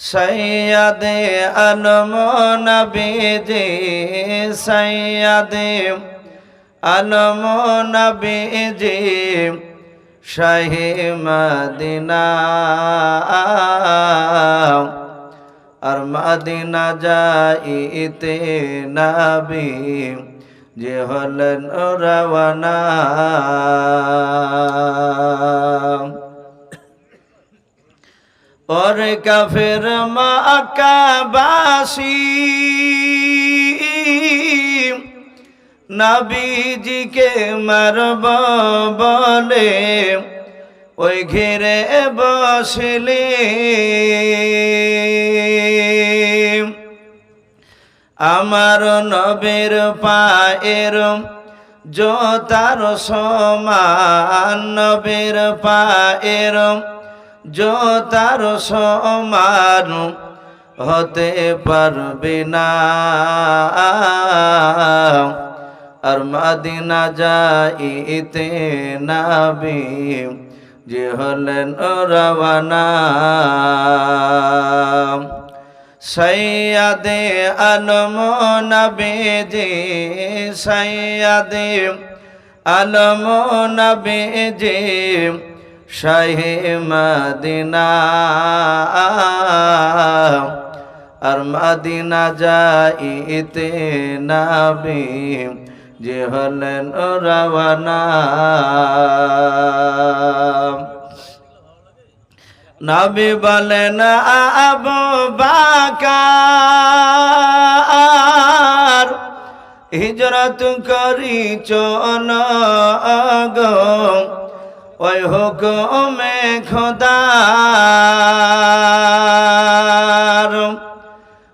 সৈয়দে আলম নবীজি, সৈয়দে আলম নবীজি, শাহি মদিনা। আর মদিনা যাইতে নবী, যে হলেন রওয়ানা और কাফের মাকাবাসী নবীজিকে মারব বলে ওই ঘিরে বসলে আমার নবীর পায়ের জোতার সমান নবীর পায়ের জোতার সমান হতে পারবে না। আর মাদিনা যাইতে নাবি যে হলেন রওয়ানা। সৈয়াদে আলম নবীজি সৈয়াদে আলম নবীজি শাহে মদিনা। আর মদিনা যাইতে নাবি, যে হলেন রওয়ানা। নবী বলেন, আবু বাকার, হিজরত করি চল গো? ওই হুকুমে খোদার।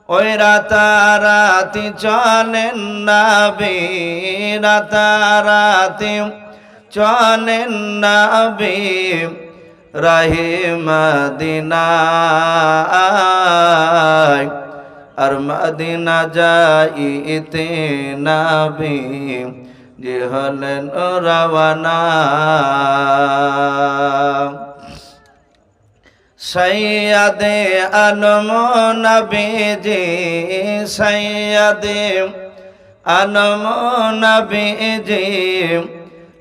ওই রাতারাতি চলেন নাবি, রাতারাতি চলেন নাবি, রাহে মদিনা আর মদিনা যাইতে নাবি যে হলেন রওয়ানা। সৈয়দে আলম নবীজি, সৈয়দে আলম নবীজি,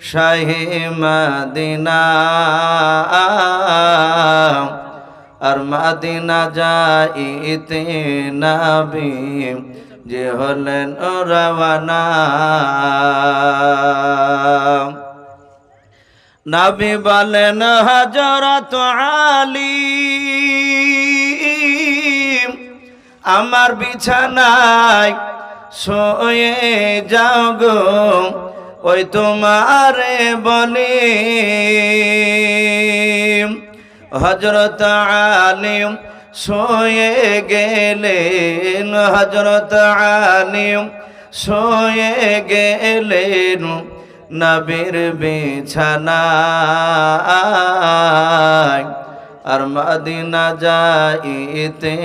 শাহে মদিনা। আর মদিনা যাইতে নবী যে হলেন রওয়ানা। নবী বলেন হজরত আলী, আমার বিছানায় শোয়ে যাও গো, ওই তোমারে বলে হজরত আলিম শোয়ে গেলেন হজরত আলিম শোয়ে গেলেন নবীর বিছানায়। আর মদিনা যাইতে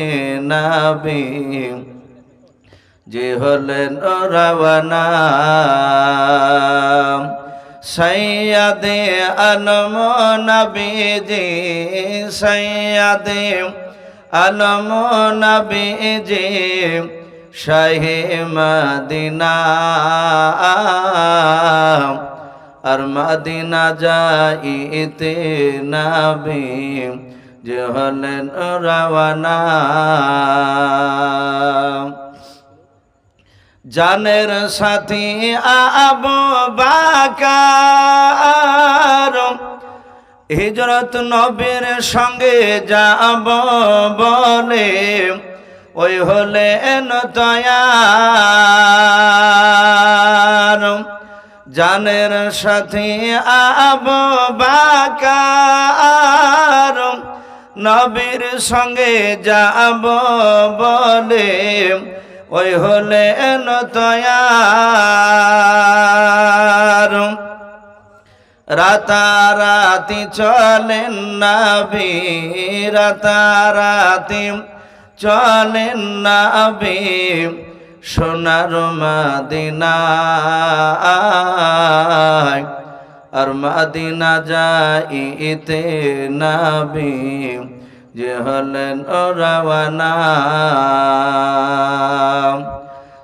নবী, যে হলেন রওয়ানা সৈয়দে আলম নবীজি, সৈয়দে আলম নবীজি শাহে মদিনা। আর মদিনা যাইতে নবী যে হলেন রওয়ানা। জানের সাথী আবু বাকার হিজরত নবীর সঙ্গে যাব বলে, ওই হলেন তয়ার জানের সাথে আবু বাকার। নবীর সঙ্গে যাব বলে, ওই হলেন তয়ার রাতারাতি চলেন নাবি, রাতারাতি চলেন নাবি, সোনার মাদিনায়, আর মাদিনা যাইতে নাবি, যে হলেন ওরাওয়ানা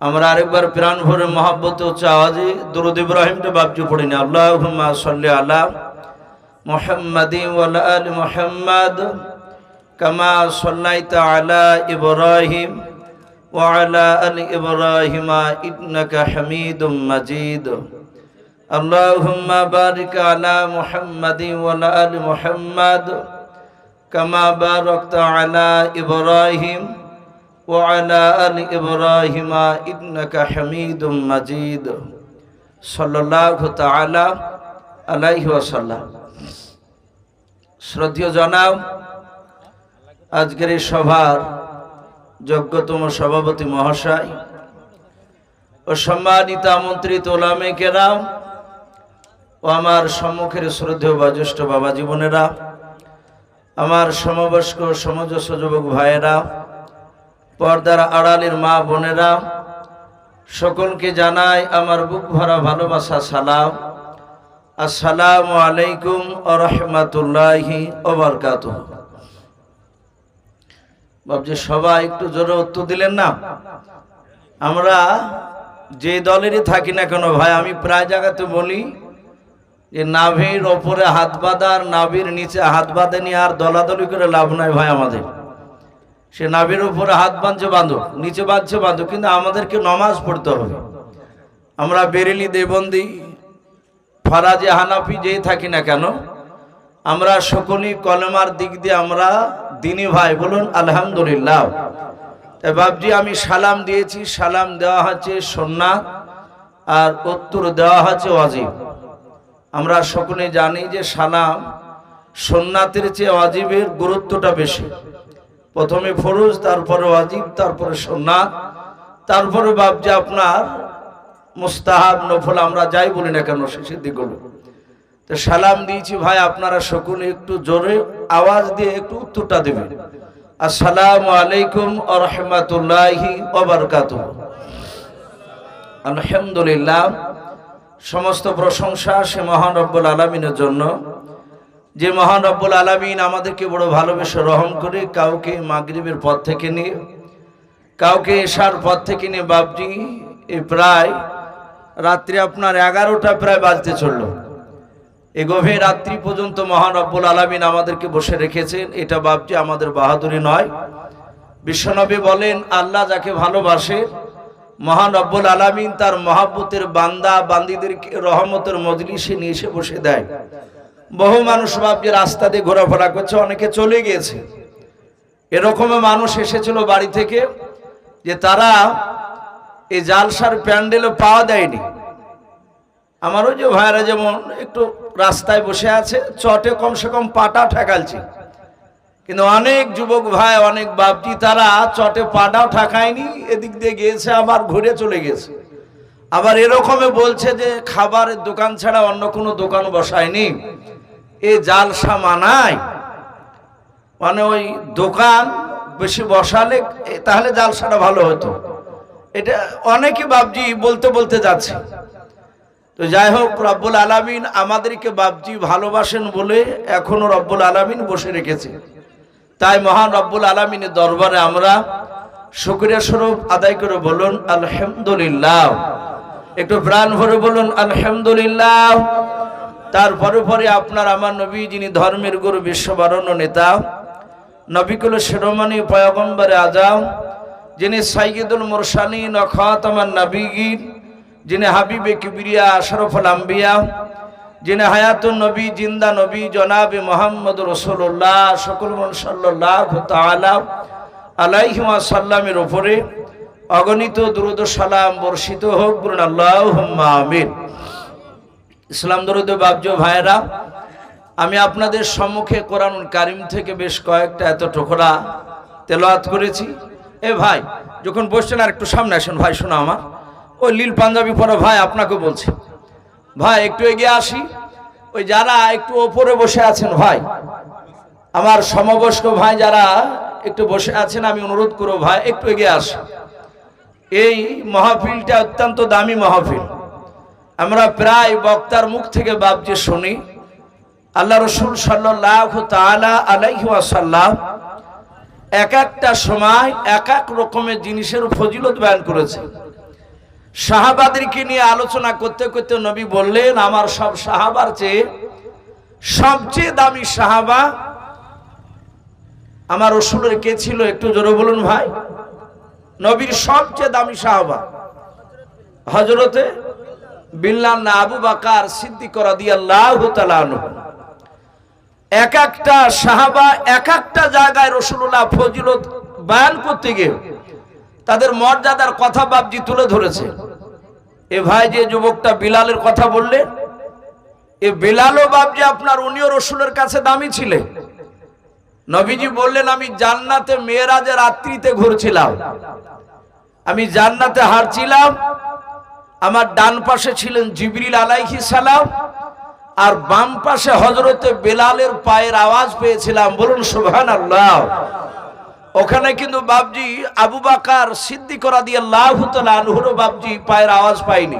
আমরা আরেকবার প্রাণ ভরে মহাব্বত হচ্ছে আওয়াজে দরুদ ইব্রাহিমটা বাবজু পড়ি না আল্লাহ সাল্লি আলা মোহাম্মদি ওয়ালা আল মোহাম্মদ কামা সাল্লাইতা আলা ইব্রাহিম وعلى آل إبراهيم إنك حميد مجيد اللهم بارك على محمد وعلى آل محمد كما باركت على إبراهيم وعلى آل إبراهيم إنك حميد مجيد صلى الله تعالى عليه وسلم শ্রদ্ধীয় জনাব আজকের এই সভার যোগ্যতম সভাপতি মহাশয় ও সম্মানিত আমন্ত্রিত ওলামে কেরাম ও আমার সম্মুখের শ্রদ্ধেয় বা জ্যেষ্ঠ বাবা জীবনেরা আমার সমবয়স্ক সমজস্ব যুবক ভাইয়েরা পর্দার আড়ালের মা বোনেরা, সকলকে জানাই আমার বুক ভরা ভালোবাসা, সালাম। আসসালামু আলাইকুম ও রহমতুল্লাহি ওবরকাত বাবজি সবাই একটু জোরে উত্তর দিলেন না? আমরা যে দলেরই থাকি না কেন ভাই, আমি প্রায় জায়গাতে বলি যে নাভির ওপরে হাত বাঁধা আর নাভির নিচে হাত বাঁধে নিয়ে আর দলাদলি করে লাভ নাই ভাই আমাদের। সে নাভির উপরে হাত বাঁধছে, বাঁধো, নিচে বাঁধছে, বাঁধো, কিন্তু আমাদেরকে নমাজ পড়তে হবে। আমরা বেরেলি, দেবন্দি, ফারাজে, হানাফি যেই থাকি না কেন, আমরা সকলেই কলমার দিক দিয়ে আমরা দিনী ভাই বলুন, আলহামদুলিল্লাহ। তাই বাবজি আমি সালাম দিয়েছি, সালাম দেওয়া হচ্ছে সোননাথ, আর উত্তর দেওয়া হচ্ছে অজীব আমরা সকলে জানি যে সালাম সোননাথের চেয়ে অজীবের গুরুত্বটা বেশি। প্রথমে ফরুজ, তারপরে অজিব তারপরে সোননাথ তারপরে বাবজি আপনার মুস্তাহাব, নফল, আমরা যাই বলি না কেন শেষের দিকগুলো তো সালাম দিয়েছি, ভাই, আপনারা সকলে একটু জোরে আওয়াজ দিয়ে একটু উত্তরটা দেবেন। আসসালামু আলাইকুম আ রহমতুল্লাহি ওবরকাত আলহামদুলিল্লাহ, সমস্ত প্রশংসা সে মহান রব্বুল আলমিনের জন্য। যে মহান রব্বুল আলমিন আমাদেরকে বড় ভালোবেসে রহম করে কাউকে মাগরিবের পথ থেকে নিয়ে, কাউকে এসার পথ থেকে নিয়ে বাবজি এ প্রায় রাত্রি আপনার এগারোটা প্রায় বাজতে চলল। এ গভীর রাত্রি পর্যন্ত মহান রব্বুল আলমিন আমাদেরকে বসে রেখেছেন। এটা বাপজি আমাদের বাহাদুরি নয়। বিশ্বনবী বলেন, আল্লাহ যাকে ভালোবাসে, মহান রব্বুল আলমিন তার মহাব্বতের বান্দা বান্দিদেরকে রহমতের মজলিসে নিয়ে এসে বসে দেয়। বহু মানুষ বাপজি রাস্তা দিয়ে ঘোরাফেরা করছে, অনেকে চলে গিয়েছে। এরকম মানুষ এসেছিল বাড়ি থেকে যে তারা এই জালসার প্যান্ডেলে পাওয়া দেয়নি। আমারও যে ভাইরা যেমন একটু রাস্তায় বসে আছে, চটে কমসে কম পাটা ঠেকালছে। কিন্তু অনেক যুবক ভাই, অনেক বাপজি তারা চটে পাটাও ঠেকায়নি, এদিক দিয়ে গিয়েছে, আবার ঘুরে চলে গেছে আবার এরকমে বলছে যে, খাবারের দোকান ছাড়া অন্য কোনো দোকান বসায়নি। এ জালসা মানায়। মানে ওই দোকান বেশি বসালে তাহলে জালসাটা ভালো হতো। এটা অনেকে বাপজি বলতে বলতে যাচ্ছে। তো যাই হোক, রব্বুল আলামিন আমাদেরকে বাবজি ভালোবাসেন বলে এখনও রব্বুল আলামিন বসে রেখেছে। তাই মহান রব্বুল আলামিনের দরবারে আমরা শুক্রিয়া স্বরূপ আদায় করে বলুন, আলহামদুলিল্লাহ। একটু প্রাণ ভরে বলুন, আলহামদুলিল্লাহ। তারপরে পরে আপনার আমার নবী, যিনি ধর্মের গুরু, বিশ্ববরণ্য নেতা, নবিকুল শিরোমণি, পয়গম্বরে আজাম, যিনি সাইয়দুল মুরসালিন ও খাতামান নবীগীর যিনি হাবিবে কিবরিয়া, আশরফুল আম্বিয়া, যিনি হায়াতুন নবী, জিন্দা নবী, জনাবে মোহাম্মদ রসুল্লাহ সকল সাল্লাহ তালা আলাইহি সাল্লামের উপরে অগণিত দ্রুদ সালাম বর্ষিত হোক, বলুন আল্লাহ আমিন। ইসলাম দরুদ বাবজ ভাইরা আমি আপনাদের সম্মুখে কোরআন কারিম থেকে বেশ কয়েকটা এত টোকরা তেলাওয়াত করেছি। এ ভাই, যখন বসছেন আর একটু সামনে আসুন, ভাই শোনো আমার, ওই লীল পাঞ্জাবি পরা ভাই আপনাকে বলছি। ভাই, একটু এগিয়ে আসি। ওই যারা একটু ওপরে বসে আছেন, ভাই, আমার সমবয়স্ক ভাই যারা একটু বসে আছেন, আমি অনুরোধ করব, ভাই, একটু এগিয়ে আসি এই মহাফিলটা অত্যন্ত দামি মহাফিল। আমরা প্রায় বক্তার মুখ থেকে বাবজি শুনি। আল্লাহ রসুল সাল্লাহ তালা আলাইহি আসাল্লাম এক একটা সময় এক এক রকমের জিনিসের ফজিলত বয়ান করেছে। সাহাবাদেরকে নিয়ে আলোচনা করতে করতে নবী বললেন, আমার সব সাহাবার চেয়ে সবচেয়ে দামি সাহাবা আমার রসুলের কে ছিল? একটু জোরে বলুন ভাই। নবীর সবচেয়ে দামি সাহাবা হজরতে বিল্লান না আবু বাকার সিদ্দিক এক একটা সাহাবা এক একটা জায়গায় রসুল্লাহ ফজিলত বয়ান করতে গিয়ে তাদের মর্যাদার কথা বাবজি তুলে ধরেছে। এ ভাই যে যুবকটা বিলালের কথা বললে, এ বিলালও বাবজি আপনার উনিও রসুলের কাছে দামি ছিলেন নবীজি বললেন, আমি জান্নাতে মেয়েরাজের রাত্রিতে ঘুরছিলাম। আমি জান্নাতে হারছিলাম আমার ডান পাশে ছিলেন জিবরিল আলাইহি সালাম, আর বাম পাশে হজরতে বেলালের পায়ের আওয়াজ পেয়েছিলাম। বলুন সুবহান আল্লাহ ওখানে কিন্তু বাবজি আবু বাকার সিদ্ধি করা দিয়ে লাভ হতো না বাবজি পায়ের আওয়াজ পাইনি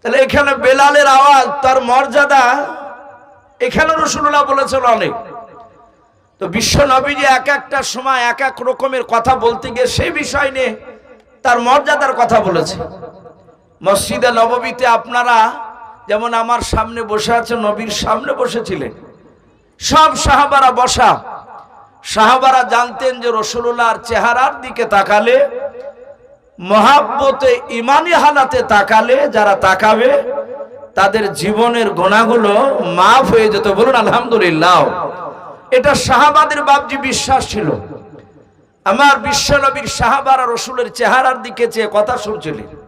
তাহলে এখানে বেলালের আওয়াজ, তার মর্যাদা এখানে রসুল্লাহ বলেছিল অনেক। তো বিশ্ব নবীজি এক একটা সময় এক এক রকমের কথা বলতে গিয়ে সেই বিষয় নিয়ে তার মর্যাদার কথা বলেছে। মসজিদে নববীতে আপনারা যেমন আমার সামনে বসে আছে নবীর সামনে বসেছিলেন। সব সাহাবারা বসা। সাহাবারা জানতেন যে রসুল্লাহর চেহারার দিকে তাকালে, মহাব্বতে ইমানি হালাতে তাকালে, যারা তাকাবে, তাদের জীবনের গোনাগুলো মাফ হয়ে যেত। বলুন, আলহামদুলিল্লাহ। এটা সাহাবাদের বাবজি বিশ্বাস ছিল। আমার বিশ্ব নবীর সাহাবারা রসুলের চেহারার দিকে চেয়ে কথা শুনছিলেন।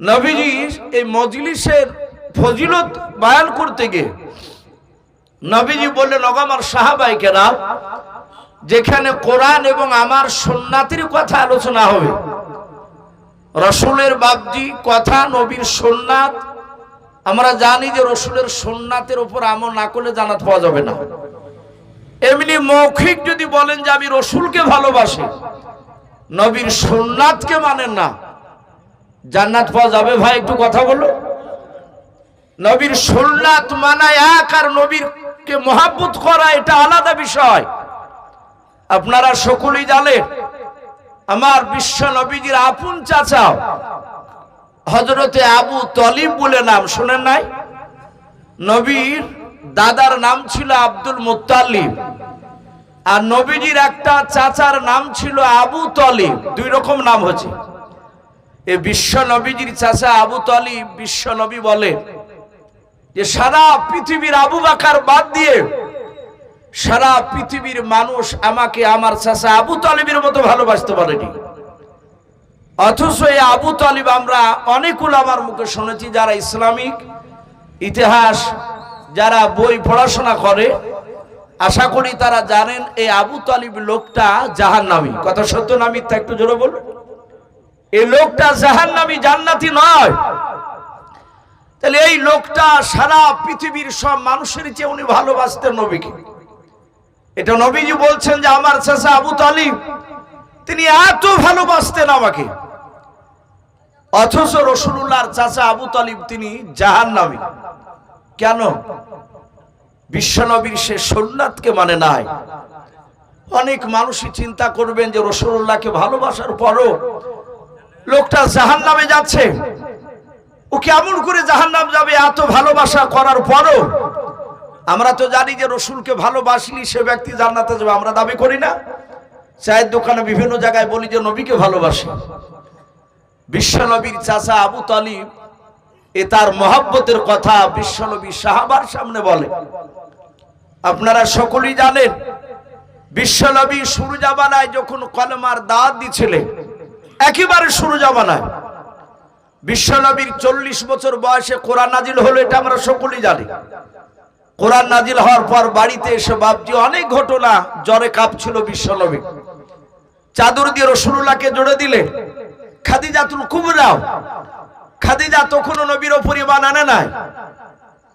নবীজি এই মজলিসের ফজিলত বায়ান করতে গিয়ে নবীজি বললেন অগামার সাহাবাইকেরা, যেখানে কোরআন এবং আমার সোননাথের কথা আলোচনা হবে, রসুলের বাবজি কথা, নবীর সোননাথ আমরা জানি যে রসুলের সোননাথের উপর আমল না করলে জানাত পাওয়া যাবে না। এমনি মৌখিক যদি বলেন যে আমি রসুলকে ভালোবাসি, নবীর সোননাথকে মানেন না জান্নাত পাওয়া যাবে ভাই, একটু কথা বলো। নবীর সোননাথ মানা এক আর নবীরকে মহাব্বত করা এটা আলাদা বিষয়। আপনারা সকলেই জানেন, আমার বিশ্ব নবীজির আপন চাচাও হজরতে আবু তলিম বলে নাম শোনেন নাই? নবীর দাদার নাম ছিল আব্দুল মুতালিব আর নবীজির একটা চাচার নাম ছিল আবু তলিব। দুই রকম নাম হচ্ছে। এ বিশ্ব নবীজির চাচা আবু তলিব বিশ্ব নবী বলে যে সারা পৃথিবীর আবু বাকার বাদ দিয়ে সারা পৃথিবীর মানুষ আমাকে আমার চাচা আবু তালিবের মতো ভালোবাসতে পারেনি। অথচ এই আবু তালিব আমরা অনেকগুলো আমার মুখে শুনেছি যারা ইসলামিক ইতিহাস, যারা বই পড়াশোনা করে। আশা করি তারা জানেন এই আবু তালিব লোকটা জাহান নামি কথা সত্য তা একটু জোরে বলুন। এই লোকটা জাহান নামি জান্নাতি নয়। তাহলে এই লোকটা সারা পৃথিবীর সব মানুষের চেয়ে উনি ভালোবাসতেন নবীকে। এটা নবীজি বলছেন যে, আমার চাষা আবু তালিব, তিনি এত ভালোবাসতেন আমাকে। অথচ রসুল্লাহর চাচা আবু তালিব তিনি জাহান নামি কেন? বিশ্বনবীর সে সোননাথকে মানে নাই। অনেক মানুষই চিন্তা করবেন যে রসুল্লাহকে ভালোবাসার পরও লোকটা জাহান নামে যাচ্ছে। ও কেমন করে জাহান নাম যাবে? এত ভালোবাসা করার পরও আমরা তো জানি যে রসুলকে ভালোবাসলি সে ব্যক্তি জান্নাতে যাবে। আমরা দাবি করি না। চায়ের দোকানে বিভিন্ন জায়গায় বলি যে নবীকে ভালোবাসি। বিশ্বনবীর চাচা আবু তালিব এ তার মহাব্বতের কথা বিশ্বনবী সাহাবার সামনে বলে। আপনারা সকলেই জানেন, বিশ্বনবী সুরজাবানায় যখন কলমার দাঁত দিছিলেন একেবারে শুরু সুরজাবানায় বিশ্বনবীর চল্লিশ বছর বয়সে কোরআন নাজিল হলো, এটা আমরা সকলেই জানি। কোরআন নাজিল হওয়ার পর বাড়িতে এসে বাপজি, অনেক ঘটনা জ্বরে কাঁপছিল বিশ্বনবী। চাদর দিয়ে রসুল্লাহকে জোড়ে দিলে, খাদিজাতুল কুবরাও, খাদিজা তখনও নবীর পরিমাণ আনে নাই।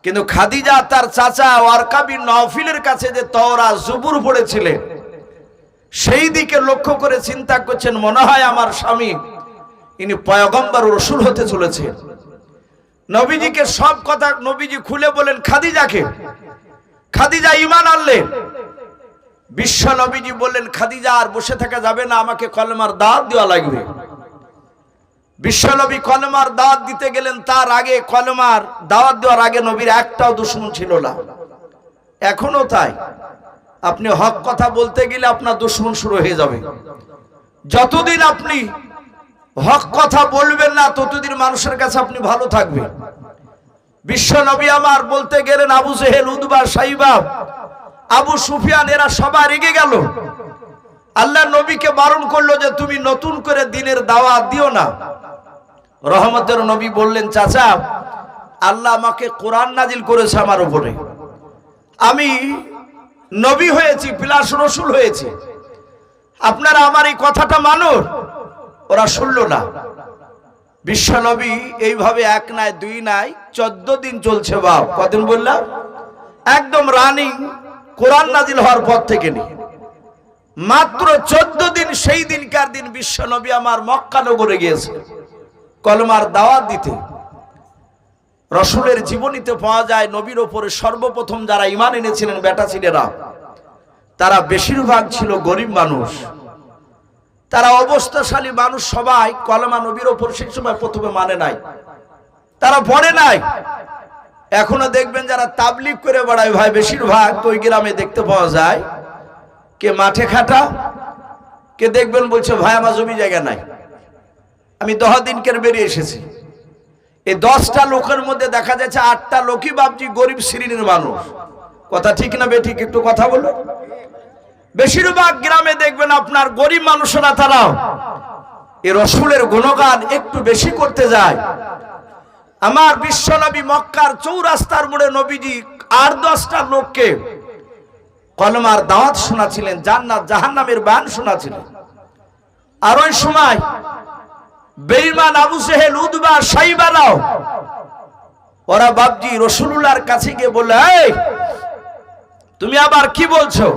কিন্তু খাদিজা তার চাচা ওয়ারকাবির নফিলের কাছে যে তওরা জুবুর পড়েছিলেন সেই দিকে লক্ষ্য করে চিন্তা করছেন, মনে হয় আমার স্বামী ইনি পয়গম্বর রসুল হতে চলেছে। নবীজিকে সব কথা নবীজি খুলে বলেন, খাদিজাকে, খাদিজা ইমান আনলেন বিশ্ব নবীজি বললেন, খাদিজা আর বসে থাকা যাবে না, আমাকে কলমার দাঁত দেওয়া লাগবে। বিশ্বনবী কলমার দাওয়াত দিতে গেলেন, তার আগে কলমার দাওয়াত দেওয়ার আগে নবীর একটাও দুশ্মন ছিল না। এখনও তাই। আপনি হক কথা বলতে গেলে আপনার দুশ্মন শুরু হয়ে যাবে। যতদিন আপনি হক কথা বলবেন না, ততদিন মানুষের কাছে আপনি ভালো থাকবেন বিশ্ব নবী আমার বলতে গেলেন, আবু জেহেল, উদবা, সাইবা, আবু সুফিয়ান, এরা সবাই রেগে গেল। আল্লাহ নবীকে বারণ করল যে, তুমি নতুন করে দিনের দাওয়াত দিও না। রহমতের নবী বললেন, চাচা, আল্লাহ আমাকে কোরআন নাজিল করেছে আমার উপরে। আমি নবী হয়েছি প্লাস রসুল হয়েছে। আপনারা আমার এই কথাটা মানুন ওরা শুনল না। বিশ্বনবী এইভাবে এক নাই, দুই নাই, চোদ্দ দিন চলছে বাপ, কদিন বললাম? একদম রানিং, কোরআন নাজিল হওয়ার পর থেকে নিয়ে মাত্র চোদ্দ দিন, সেই দিনকার দিন বিশ্ব নবী আমার মক্কা নগরে গিয়েছে। কলমার দাওয়াত দিতে। রসুলের জীবনীতে পাওয়া যায় নবীর ওপরে সর্বপ্রথম যারা ইমান এনেছিলেন বেটা ছেলেরা, তারা বেশিরভাগ ছিল গরিব মানুষ। তারা অবস্থাশালী মানুষ সবাই, কলমা নবীর ওপর সেই সময় প্রথমে মানে নাই। তারা পড়ে নাই। এখনও দেখবেন যারা তাবলিক করে বেড়ায়, ভাই, বেশিরভাগ ওই গ্রামে দেখতে পাওয়া যায়, কে মাঠে খাটা, কে দেখবেন বলছে, ভাই, আমার জমি জায়গা নাই। আমি দহ দিনকের বেরিয়ে এসেছি? এই দশটা লোকের মধ্যে দেখা যাচ্ছে আটটা লোকই বাপজি গরিব শ্রেণির মানুষ। কথা ঠিক না বেঠিক একটু কথা বলো। বেশিরভাগ গ্রামে দেখবেন আপনার গরিব মানুষরা তারাও এ রসুলের গুণগান একটু বেশি করতে যায়। আমার বিশ্বনবী মক্কার চৌরাস্তার মোড়ে নবীজি আর দশটা লোককে কলমার দাওয়াত শোনাছিলেন, জান্নাত জাহান্নামের বান শোনাছিলেন। আর ওই সময় বেইমান আবু সেহেল উদবা সাইবারাও ওরা বাবজি রসুলুল্লাহর কাছে গিয়ে বললে তুমি আবার কি বলছো?